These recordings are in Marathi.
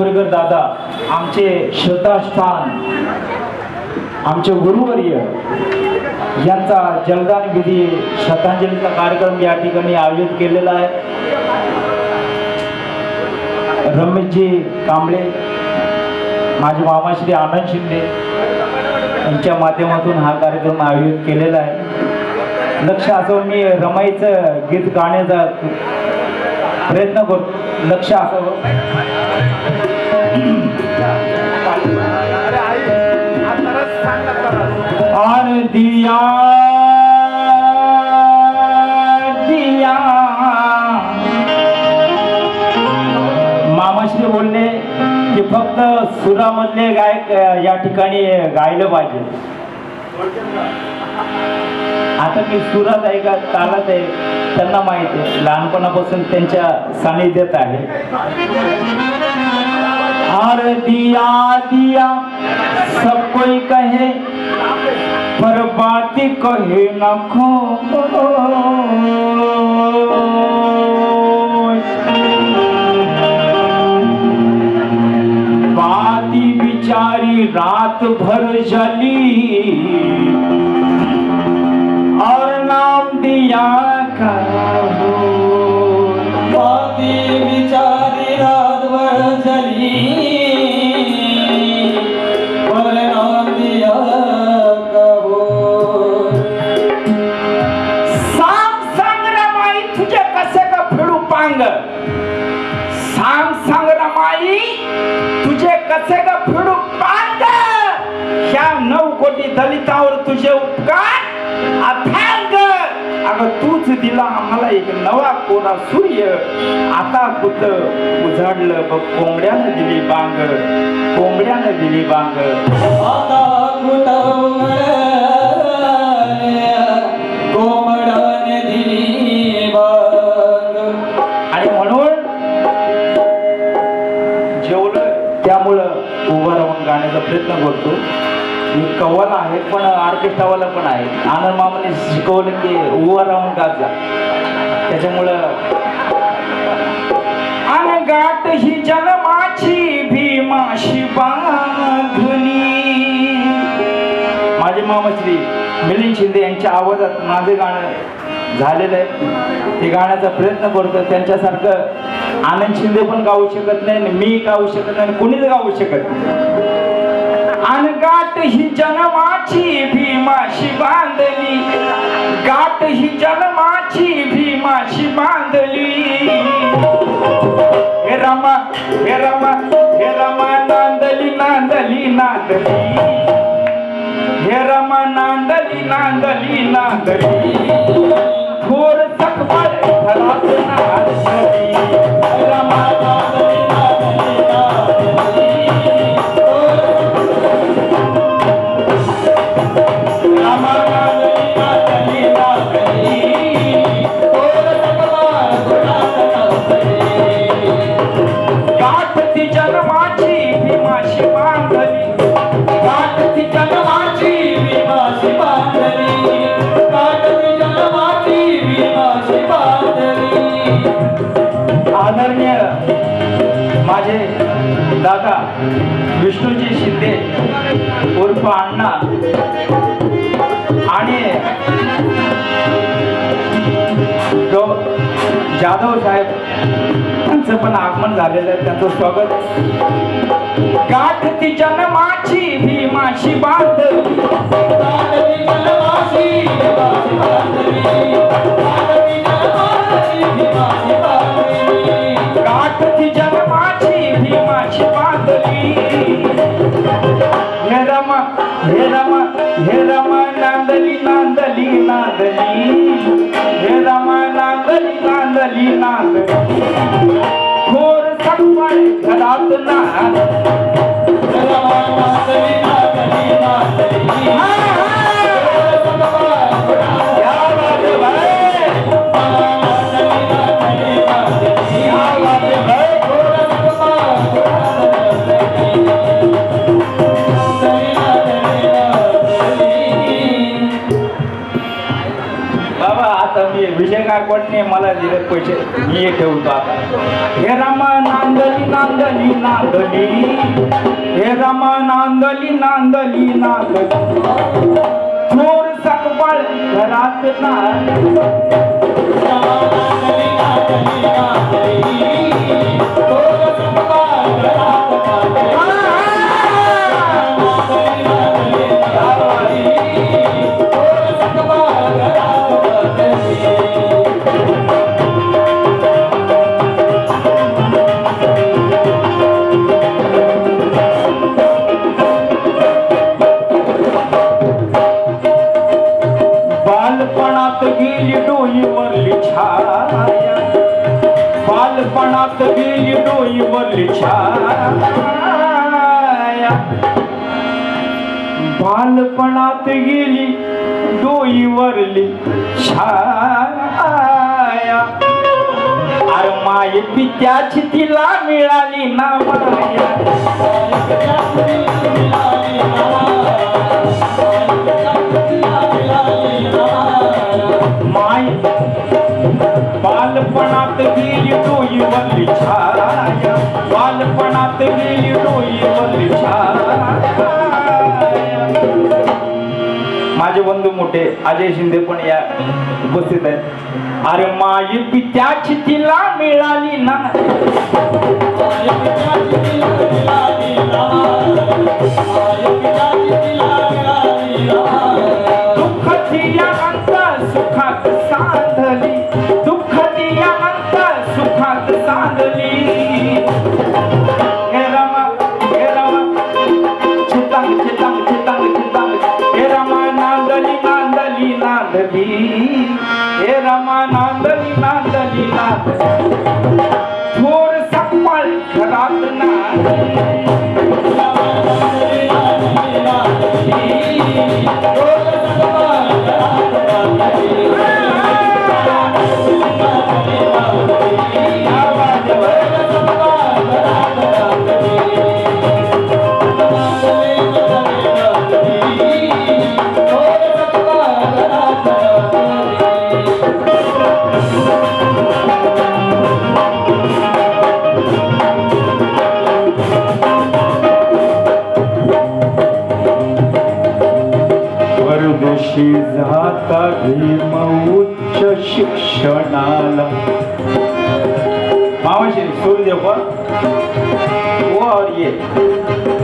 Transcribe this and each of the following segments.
प्रभाकर दादा आमचे श्रद्धास्थान आमचे गुरुवर्य यांचा जलदान विधी श्रद्धांजलीचा कार्यक्रम या ठिकाणी आयोजित केलेला आहे. रमेशजी कांबळे माझे मामा श्री आनंद शिंदे यांच्या माध्यमातून हा कार्यक्रम आयोजित केलेला आहे. लक्ष असं मी रमाईचं गीत गाण्याचा प्रयत्न करतो. लक्ष असावं और दिया दिया. की फक्त सुरामधले गायक या ठिकाणी गायलं पाहिजे. आता मी सुरात आहे का तालात आहे त्यांना माहिती आहे. लहानपणापासून त्यांच्या सानिध्यात आहे. हर दिया दिया सब कोई कहे पर बाती कहे न खो. रात भर जली। और नाम दिया का नऊ दलितावर तुझे उपकार? अथांग अगं तूच दिला आम्हाला एक नवा कोरा सूर्य. आता कुत उजाडलं बघ कोंबड्यानं दिली बांग कोंबड्यानं दिली बांग कव्वाला आहे पण ऑर्केस्ट्रावाला पण आहे. आनंद मामाने शिकवलं की उभं राहून गात जा. त्याच्यामुळं आणि गाठ ही जन्माची भीमाशी बांधुनी माझे मामा श्री मिलिंद शिंदे यांच्या आवाजात माझं गाणं झालेलं आहे. ते गाण्याचा प्रयत्न करतो त्यांच्यासारखं आनंद शिंदे पण गाऊ शकत नाही आणि मी गाऊ शकत नाही आणि कुणीच गाऊ शकत नाही. आणि गाठ ही जन्माची भीमाशी बांधली. गाठ ही जन्माची भीमाशी बांधली. हे रमा हे रमा हे रमा नांदली नांदली नांदली. हे रमा नांदली नांदली नांदली. थोर सकबळ घरात नांदली रमा नांदली ती जन्माची भीमाशी बांधली. जन्माची भीमाशी बांधली. जन्माची भीमाशी बांधली. आदरणीय माझे दादा विष्णूजी शिंदे उर्फ अण्णा आणि जाधव साहेब त्यांचं पण आगमन झालेलं आहे. त्यांचं स्वागत. गाठ ती जनमाची भीमाशी बांधली गाठ ती भीमाशी बांधली. हे रमा हे रमा हे रमा नांदली नांदली नांदली. हे रमा नांदली नांदली नांदली थोर सकपाळ घरात नांदली नांदली नांदली थोर सकबाळ घरात नांदली बालपणात गेली डोई मरली छाया. बालपणात गेली डोई मरली छाया. बालपणात गेली डोई वरली छाया. अरे माय. पित्याची तिला मिळाली ना माया. माय. बालपणात गेली डोई वल्ली छाया. बालपणात गेली डोई वल्ली छाया. माझे बंधू मोठे अजय शिंदे पण या उपस्थित आहेत. अरे माई पित्याची तिला मिळाली ना. दुःख दिया காதலி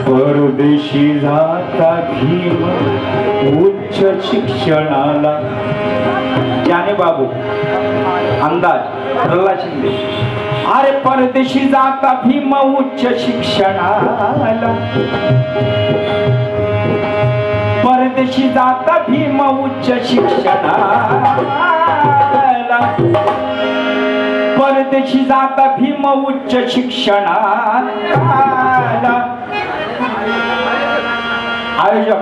परदेशी जाता भीम उच्च शिक्षणाला. ज्ञाने बाबू अंदाज प्रल्हाद शिंदे अरे परदेशी जाता भीम उच्च शिक्षणाला. परदेशी जाता भीम उच्च शिक्षणाला. परदेशी जाता भीम उच्च शिक्षणात. आयोजक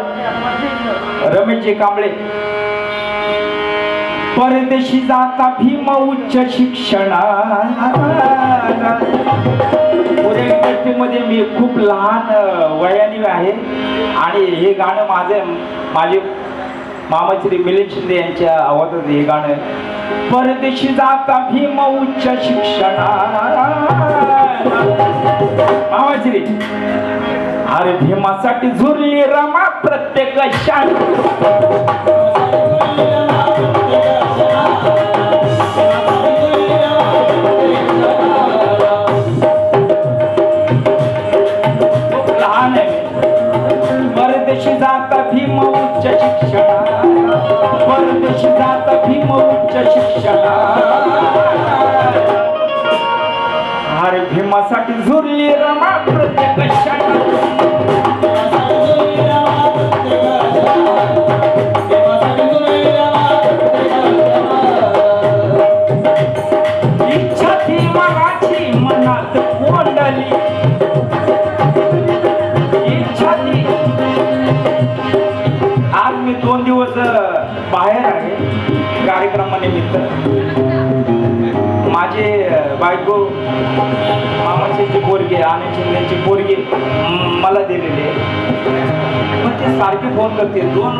रमेशजी कांबळे. परदेशी जाता भीम उच्च शिक्षणाला मध्ये मी खूप लहान वयाने आहे. आणि हे गाणं माझे माझे मामा श्री मिलिंद शिंदे यांच्या आवाजात हे गाणं परदेशी जाता भीम उच्च शिक्षणा मामाश्री अरे भीमासाठी झुरली रमा प्रत्येक शाळा लहान परदेशी जाता भीम उच्च शिक्षणा परदेशी भीम उच्च शिक्षणा पोरगी मला दिलेली पण ते सारखी फोन करते. दोन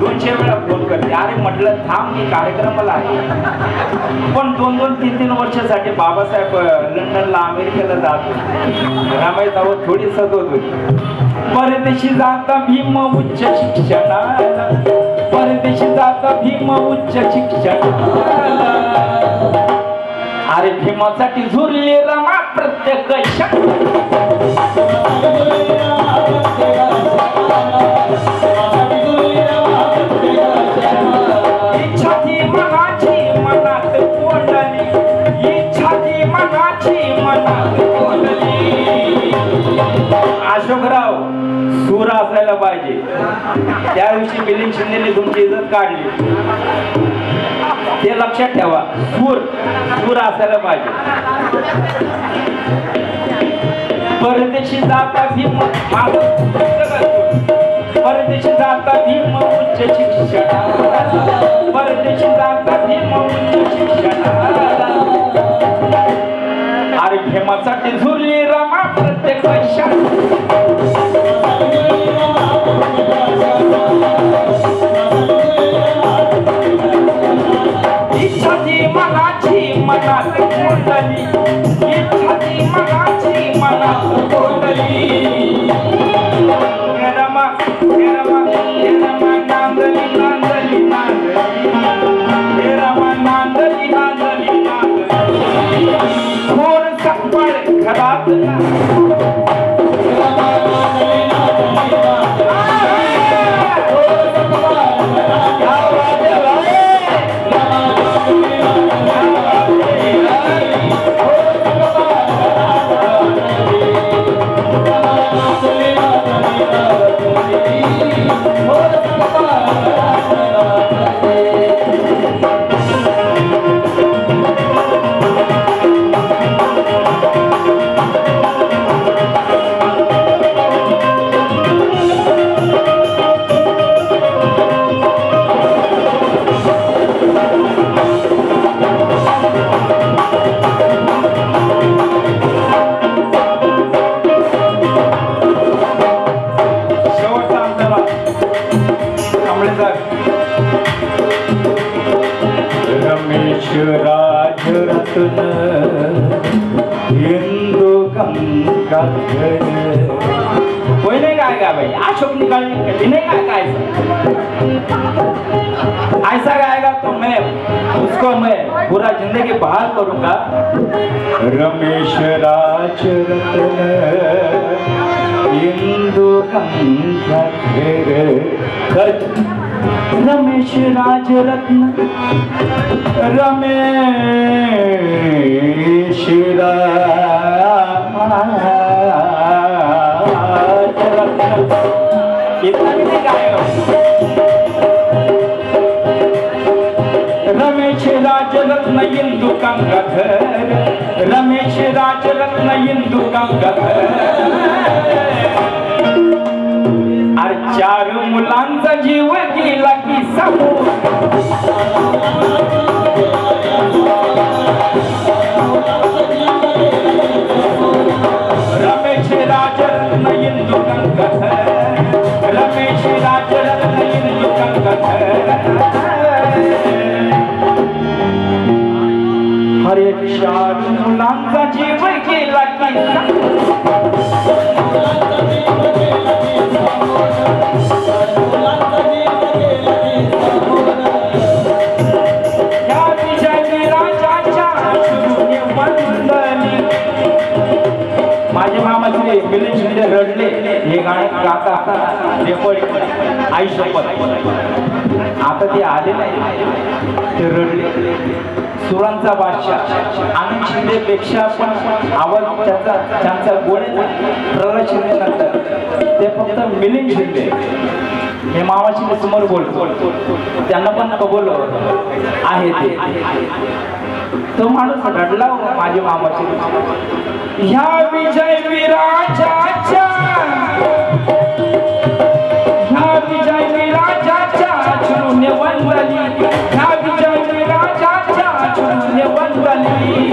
दोनशे वेळा फोन करते. अरे म्हटलं थांब मी कार्यक्रमाला आहे. पण दोन दोन तीन तीन वर्षासाठी बाबासाहेब लंडनला अमेरिकेला जात रमाई थोडी सदवत होती. परदेशी जाता भीम उच्च शिक्षणाला. परदेशी जाता भीम उच्च शिक्षणाला. अरे भीमासाठी झुरली रमा प्रत्येक क्षण. मनाची मनात कोंडली. इच्छा मनाची मनात कोंडली. अशोकराव सूर असायला पाहिजे. त्या दिवशी मिलिंद शिंदेने तुमची इज्जत काढली. ते लक्षात ठेवा सूर सूर असायला पाहिजे. परदेशी जाता भीम परदेशी जाता भीम उच्च शिक्षण परदेशी जाता भीम उच्च शिक्षणाला. अरे भीमासाठी झुरली रमा प्रत्येक क्षण ऐसा गाएगा तो मैं उसको मैं पूरा ज़िंदगी बहाल करूँगा। रमेश राजरत्न हिंदू गंगाधर कर रमेश रमेश राजरत्न इतना भी नहीं गाएगा। राजरत्न इंदू गंगाधर रमेश राजरत्न इंदू गंगाधर। अरे चार मुलांचा जीव गेला की समोर रमेश राजरत्न इंदू गंगाधर रमेश राजरत्न इंदू गंगाधर। चार मुलांचा जीव गेला माझे मामाचे विलेज मिलिंद रडले. हे गाणे गाता रेकॉर्डिंग. आई शपथ आता ते आले नाही. ते रडले. सुरांचा बादशाह. आणि शिंदेपेक्षा पण आवाज त्याचा त्यांचा गोळे प्रल्हाद शिंदे नंतर ते फक्त मिलिंग शिंदे. हे मामाशी समोर बोलतो. त्यांना पण कबूल आहे ते. तो माणूस रडला हो माझ्या मामाची ह्या विजय विराजाच्या विजयी राजाच्या चून्य वंदली ह्या विजयी राजाच्या चून्य वंदली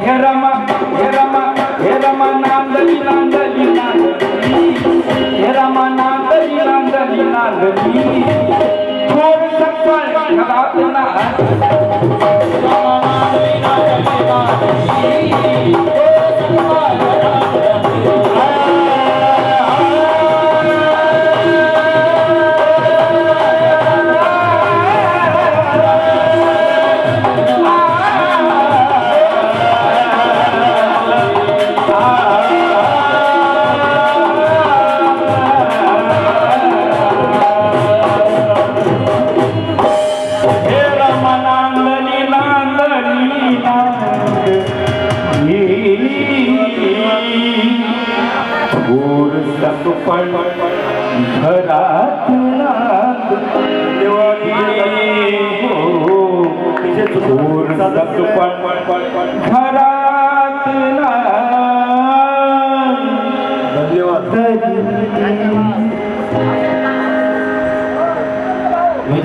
हे रमा हे रमा हे रमा नांदली नांदली नांदली हे रमा नांदली नांदली नांदली थोर सकळ घरात ना Oh,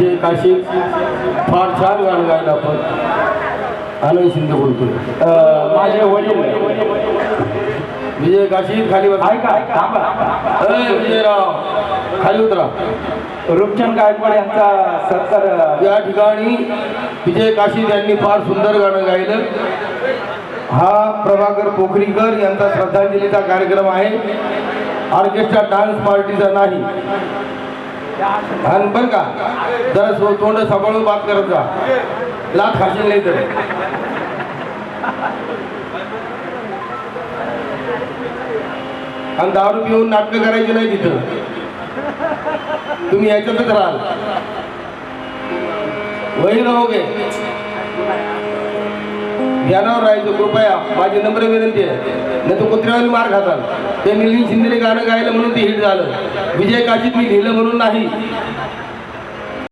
विजय काशी फार छान गाणं गायला आपण. आनंद शिंदे बोलतोय. माझे वडील. विजय काशी खाली बस. ऐका ऐका विजयराव खाली उतरा. रूपचंद गायकवाड यांचा सत्कार या ठिकाणी विजय काशी यांनी फार सुंदर गाणं गायलं. हा प्रभाकर पोखरीकर यांचा श्रद्धांजलीचा कार्यक्रम आहे. ऑर्केस्ट्रा डान्स पार्टीचा नाही. आणि बरं का जरा सो- तोंड सांभाळून बात करत जा. लाथ खाशील नाही तर. आणि दारू पिऊन नाटकं करायची नाही तिथं. तुम्ही याच्यातच राहाल. वही रहोगे ज्ञानावर राहायचं कृपया. माझी नम्र विनंती आहे. नाही तो कुत्र्यावर मार खातात. ते मिलिंद शिंदेने गाणं गायलं म्हणून ते हिट झालं. विजय काशीत मी लिहिलं म्हणून नाही.